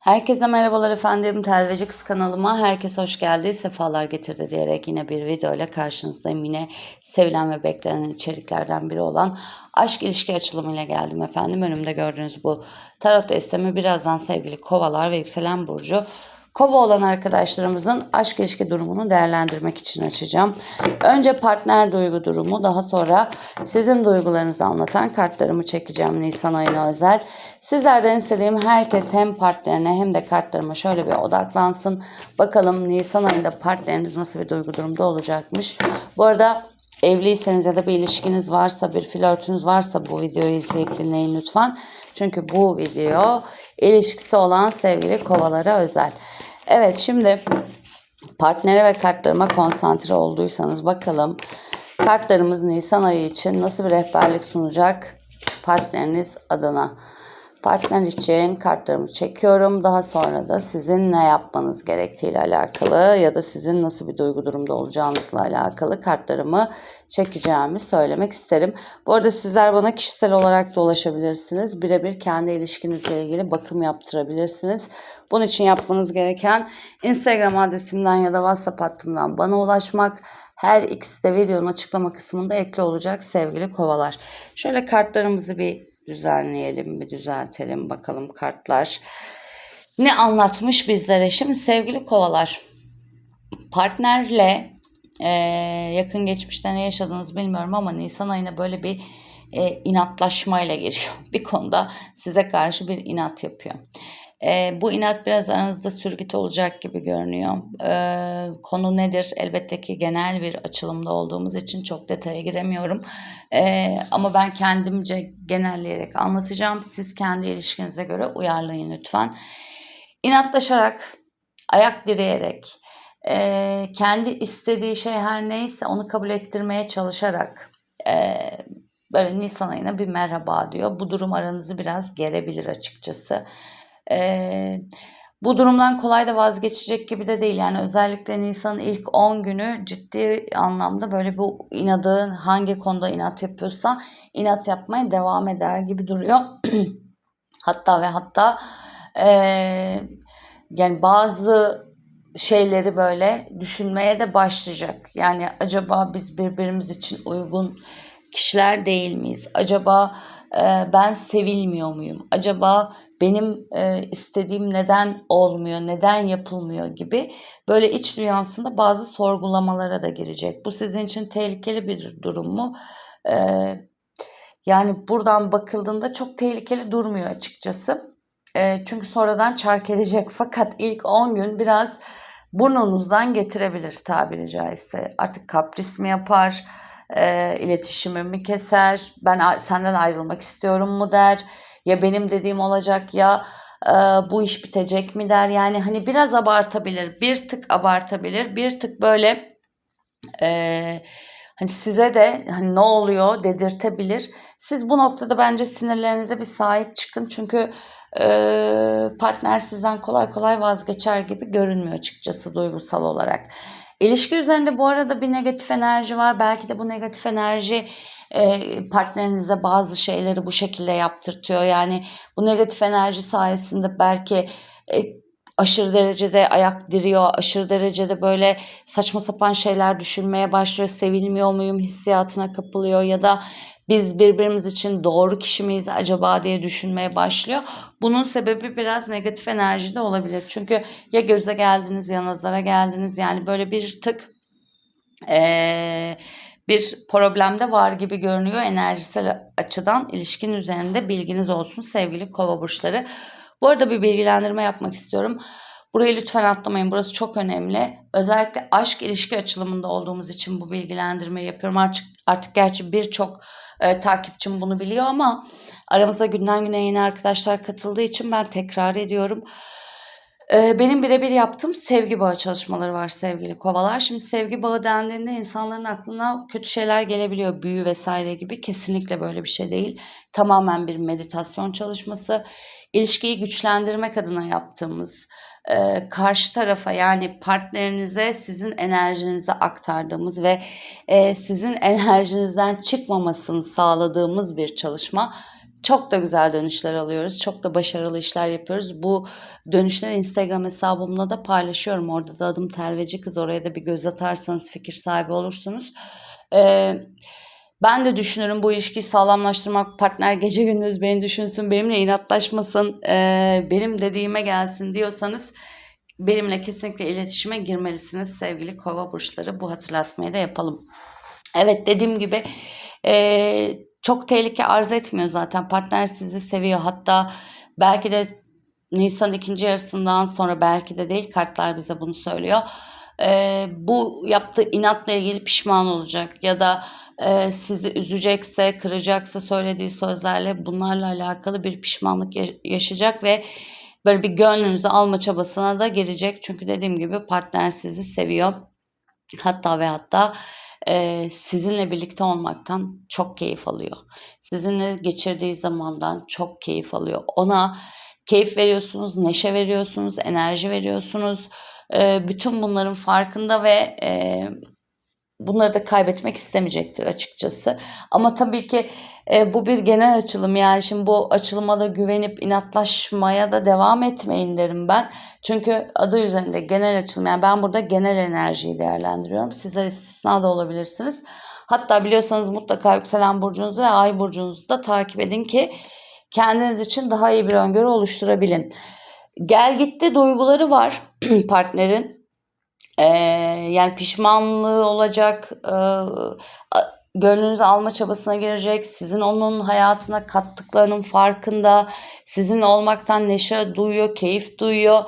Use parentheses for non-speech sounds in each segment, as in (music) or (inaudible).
Herkese merhabalar efendim. Telveci Kız kanalıma herkes hoş geldi. Sefalar getirdi diyerek yine bir video ile karşınızdayım. Yine sevilen ve beklenen içeriklerden biri olan aşk ilişki açılımıyla geldim efendim. Önümde gördüğünüz bu tarot destemi birazdan sevgili kovalar ve yükselen burcu Kova olan arkadaşlarımızın aşk ilişki durumunu değerlendirmek için açacağım. Önce partner duygu durumu, daha sonra sizin duygularınızı anlatan kartlarımı çekeceğim Nisan ayına özel. Sizlerden istediğim herkes hem partnerine hem de kartlarıma şöyle bir odaklansın. Bakalım Nisan ayında partneriniz nasıl bir duygu durumda olacakmış. Bu arada evliyseniz ya da bir ilişkiniz varsa, bir flörtünüz varsa bu videoyu izleyip dinleyin lütfen. Çünkü bu video ilişkisi olan sevgili kovalara özel. Evet şimdi partnere ve kartlarıma konsantre olduysanız bakalım kartlarımız Nisan ayı için nasıl bir rehberlik sunacak partneriniz adına. Partner için kartlarımı çekiyorum. Daha sonra da sizin ne yapmanız gerektiğiyle alakalı ya da sizin nasıl bir duygu durumda olacağınızla alakalı kartlarımı çekeceğimi söylemek isterim. Bu arada sizler bana kişisel olarak da ulaşabilirsiniz. Birebir kendi ilişkinizle ilgili bakım yaptırabilirsiniz. Bunun için yapmanız gereken Instagram adresimden ya da WhatsApp hattımdan bana ulaşmak. Her ikisi de videonun açıklama kısmında ekli olacak sevgili kovalar. Şöyle kartlarımızı bir düzenleyelim, bir düzeltelim bakalım kartlar. Ne anlatmış bizlere? Şimdi sevgili kovalar, partnerle e, yakın geçmişte ne yaşadığınızı bilmiyorum ama Nisan ayına böyle bir e, inatlaşmayla giriyor. (laughs) Bir konuda size karşı bir inat yapıyor. E, bu inat biraz aranızda sürgüt olacak gibi görünüyor. E, konu nedir? Elbette ki genel bir açılımda olduğumuz için çok detaya giremiyorum. E, ama ben kendimce genelleyerek anlatacağım. Siz kendi ilişkinize göre uyarlayın lütfen. İnatlaşarak, ayak direyerek, e, kendi istediği şey her neyse onu kabul ettirmeye çalışarak e, böyle Nisan ayına bir merhaba diyor. Bu durum aranızı biraz gerebilir açıkçası. Ee, bu durumdan kolay da vazgeçecek gibi de değil. Yani özellikle Nisan'ın ilk 10 günü ciddi anlamda böyle bu inadı hangi konuda inat yapıyorsa inat yapmaya devam eder gibi duruyor. (clears throat) hatta ve hatta e, yani bazı şeyleri böyle düşünmeye de başlayacak. Yani acaba biz birbirimiz için uygun kişiler değil miyiz? Acaba ben sevilmiyor muyum? Acaba benim istediğim neden olmuyor, neden yapılmıyor gibi böyle iç dünyasında bazı sorgulamalara da girecek. Bu sizin için tehlikeli bir durum mu? Yani buradan bakıldığında çok tehlikeli durmuyor açıkçası. Çünkü sonradan çark edecek (laughs) fakat ilk 10 gün biraz burnunuzdan getirebilir tabiri caizse. Artık kapris mi yapar? E, iletişimimi keser, ben senden ayrılmak istiyorum mu der, ya benim dediğim olacak ya e, bu iş bitecek mi der. Yani hani biraz abartabilir, bir tık abartabilir, bir tık böyle e, hani size de hani ne oluyor dedirtebilir. Siz bu noktada bence sinirlerinize bir sahip çıkın çünkü e, partner sizden kolay kolay vazgeçer gibi görünmüyor açıkçası duygusal olarak. İlişki üzerinde bu arada bir negatif enerji var. Belki de bu negatif enerji e, partnerinize bazı şeyleri bu şekilde yaptırtıyor. Yani bu negatif enerji sayesinde belki e, aşırı derecede ayak diriyor, aşırı derecede böyle saçma sapan şeyler düşünmeye başlıyor. Sevilmiyor muyum hissiyatına kapılıyor ya da biz birbirimiz için doğru kişi miyiz acaba diye düşünmeye başlıyor. Bunun sebebi biraz negatif enerji de olabilir. Çünkü ya göze geldiniz ya nazara geldiniz yani böyle bir tık ee, bir problemde var gibi görünüyor enerjisel açıdan ilişkin üzerinde bilginiz olsun sevgili kova burçları. Bu arada bir bilgilendirme yapmak istiyorum. Burayı lütfen atlamayın. Burası çok önemli. Özellikle aşk ilişki açılımında olduğumuz için bu bilgilendirmeyi yapıyorum. Artık artık gerçi birçok e, takipçim bunu biliyor ama aramızda günden güne yeni arkadaşlar katıldığı için ben tekrar ediyorum. E, benim birebir yaptığım sevgi bağı çalışmaları var sevgili kovalar. Şimdi sevgi bağı dendiğinde insanların aklına kötü şeyler gelebiliyor. Büyü vesaire gibi. Kesinlikle böyle bir şey değil. Tamamen bir meditasyon çalışması. İlişkiyi güçlendirmek adına yaptığımız e, karşı tarafa yani partnerinize sizin enerjinizi aktardığımız ve e, sizin (laughs) enerjinizden çıkmamasını sağladığımız bir çalışma. çok da güzel dönüşler alıyoruz. Çok da başarılı işler yapıyoruz. Bu dönüşleri Instagram hesabımda da paylaşıyorum. Orada da adım Telveci Kız. Oraya da bir göz atarsanız fikir sahibi olursunuz. Ee, ben de düşünürüm bu ilişkiyi sağlamlaştırmak. Partner gece gündüz beni düşünsün, benimle inatlaşmasın, ee, benim dediğime gelsin diyorsanız benimle kesinlikle iletişime girmelisiniz sevgili kova burçları. Bu hatırlatmayı da yapalım. Evet dediğim gibi ee, çok tehlike arz etmiyor zaten. Partner sizi seviyor. Hatta belki de Nisan ikinci yarısından sonra belki de değil kartlar bize bunu söylüyor. Ee, bu yaptığı inatla ilgili pişman olacak ya da e, sizi üzecekse, kıracaksa söylediği sözlerle bunlarla alakalı bir pişmanlık ya- yaşayacak ve böyle bir gönlünüzü alma çabasına da girecek. Çünkü dediğim gibi partner sizi seviyor. Hatta ve hatta e, sizinle birlikte olmaktan çok keyif alıyor. Sizinle geçirdiği zamandan çok keyif alıyor. Ona keyif veriyorsunuz, neşe veriyorsunuz, enerji veriyorsunuz. E, bütün bunların farkında ve e, bunları da kaybetmek istemeyecektir açıkçası. Ama tabii ki e, bu bir genel açılım yani şimdi bu açılıma da güvenip inatlaşmaya da devam etmeyin derim ben. Çünkü adı üzerinde genel açılım yani ben burada genel enerjiyi değerlendiriyorum. Sizler istisna da olabilirsiniz. Hatta biliyorsanız mutlaka yükselen burcunuzu ve ay burcunuzu da takip edin ki kendiniz için daha iyi bir öngörü oluşturabilin. Gel gitti duyguları var (clears throat) partnerin. Ee, yani pişmanlığı olacak, e, gönlünüzü alma çabasına girecek, sizin onun hayatına kattıklarının farkında, sizin olmaktan neşe duyuyor, keyif duyuyor.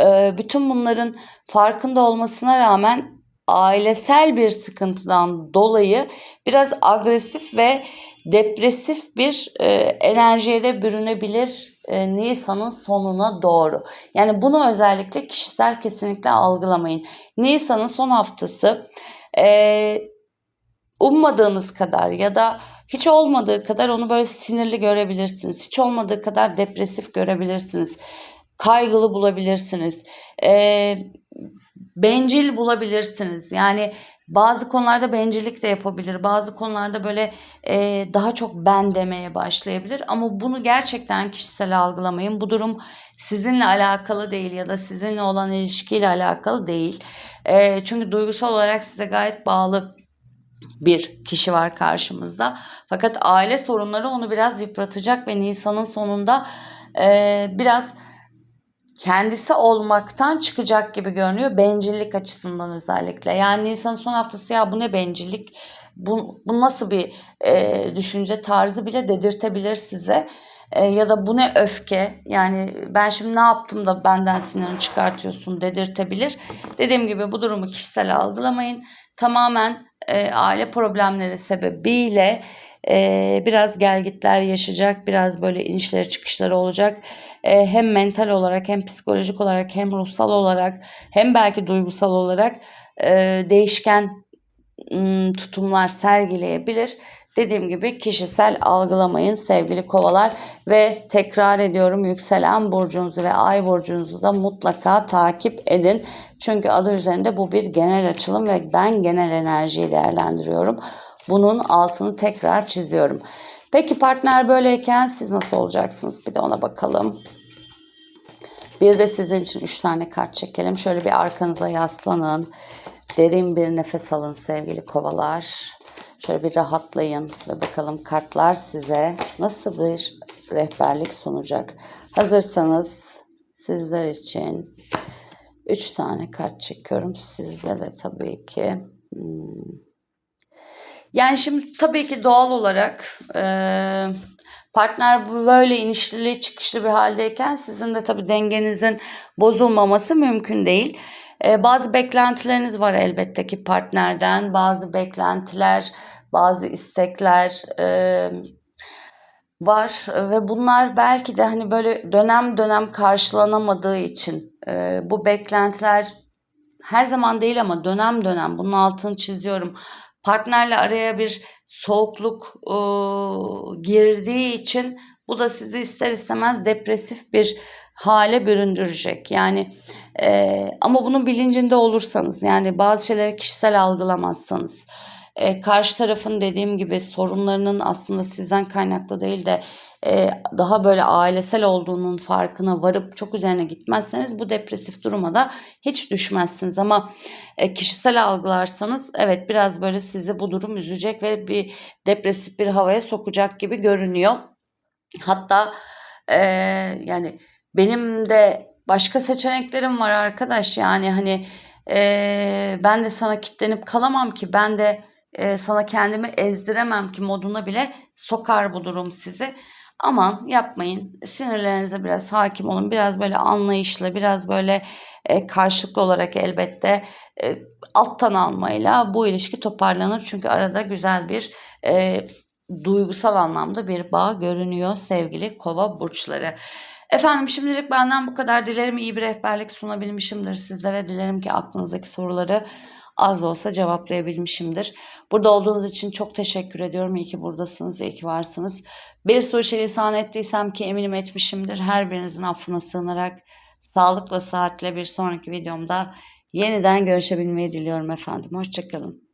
Ee, bütün bunların farkında olmasına rağmen ailesel bir sıkıntıdan dolayı biraz agresif ve depresif bir e, enerjiye de bürünebilir Nisan'ın sonuna doğru. Yani bunu özellikle kişisel kesinlikle algılamayın. Nisan'ın son haftası e, ummadığınız kadar ya da hiç olmadığı kadar onu böyle sinirli görebilirsiniz. Hiç olmadığı kadar depresif görebilirsiniz. Kaygılı bulabilirsiniz. E, bencil bulabilirsiniz. Yani bazı konularda bencillik de yapabilir. Bazı konularda böyle e, daha çok ben demeye başlayabilir. Ama bunu gerçekten kişisel algılamayın. Bu durum sizinle alakalı değil ya da sizinle olan ilişkiyle alakalı değil. E, çünkü duygusal olarak size gayet bağlı bir kişi var karşımızda. Fakat aile sorunları onu biraz yıpratacak ve Nisan'ın sonunda e, biraz kendisi olmaktan çıkacak gibi görünüyor. Bencillik açısından özellikle. Yani Nisan son haftası ya bu ne bencillik, bu, bu nasıl bir e, düşünce tarzı bile dedirtebilir size. E, ya da bu ne öfke, yani ben şimdi ne yaptım da benden sinirini çıkartıyorsun dedirtebilir. Dediğim gibi bu durumu kişisel algılamayın. Tamamen e, aile problemleri sebebiyle e, biraz gelgitler yaşayacak, biraz böyle inişleri çıkışları olacak. E, hem mental olarak hem psikolojik olarak hem ruhsal olarak hem belki duygusal olarak e, değişken tutumlar sergileyebilir. Dediğim gibi kişisel algılamayın sevgili kovalar ve tekrar ediyorum yükselen burcunuzu ve ay burcunuzu da mutlaka takip edin. Çünkü adı üzerinde bu bir genel açılım ve ben genel enerjiyi değerlendiriyorum. Bunun altını tekrar çiziyorum. Peki partner böyleyken siz nasıl olacaksınız? Bir de ona bakalım. Bir de sizin için 3 tane kart çekelim. Şöyle bir arkanıza yaslanın. Derin bir nefes alın sevgili kovalar. Şöyle bir rahatlayın ve bakalım kartlar size nasıl bir rehberlik sunacak. Hazırsanız sizler için 3 tane kart çekiyorum. Sizde de tabii ki. Hmm. Yani şimdi tabii ki doğal olarak e, partner böyle inişli çıkışlı bir haldeyken sizin de tabii dengenizin bozulmaması mümkün değil. E, bazı beklentileriniz var elbette ki partnerden. Bazı beklentiler, bazı istekler e, var ve bunlar belki de hani böyle dönem dönem karşılanamadığı için e, bu beklentiler her zaman değil ama dönem dönem bunun altını çiziyorum. Partnerle araya bir soğukluk e, girdiği için bu da sizi ister istemez depresif bir hale büründürecek. Yani e, ama bunun bilincinde olursanız yani bazı şeyleri kişisel algılamazsanız e, karşı tarafın dediğim gibi sorunlarının aslında sizden kaynaklı değil de e, daha böyle ailesel olduğunun farkına varıp çok üzerine gitmezseniz bu depresif duruma da hiç düşmezsiniz. Ama e, kişisel algılarsanız evet biraz böyle sizi bu durum üzecek ve bir depresif bir havaya sokacak gibi görünüyor. Hatta e, yani benim de başka seçeneklerim var arkadaş yani hani e, ben de sana kitlenip kalamam ki ben de e, sana kendimi ezdiremem ki moduna bile sokar bu durum sizi. Aman yapmayın. Sinirlerinize biraz hakim olun. Biraz böyle anlayışla, biraz böyle e, karşılıklı olarak elbette e, alttan almayla bu ilişki toparlanır. Çünkü arada güzel bir e, duygusal anlamda bir bağ görünüyor sevgili kova burçları. Efendim şimdilik benden bu kadar. Dilerim iyi bir rehberlik sunabilmişimdir sizlere. Dilerim ki aklınızdaki soruları az olsa cevaplayabilmişimdir. Burada olduğunuz için çok teşekkür ediyorum. İyi ki buradasınız, iyi ki varsınız. Bir soru lisan ettiysem ki eminim etmişimdir. Her birinizin affına sığınarak sağlıkla, saatle bir sonraki videomda yeniden görüşebilmeyi diliyorum efendim. Hoşçakalın.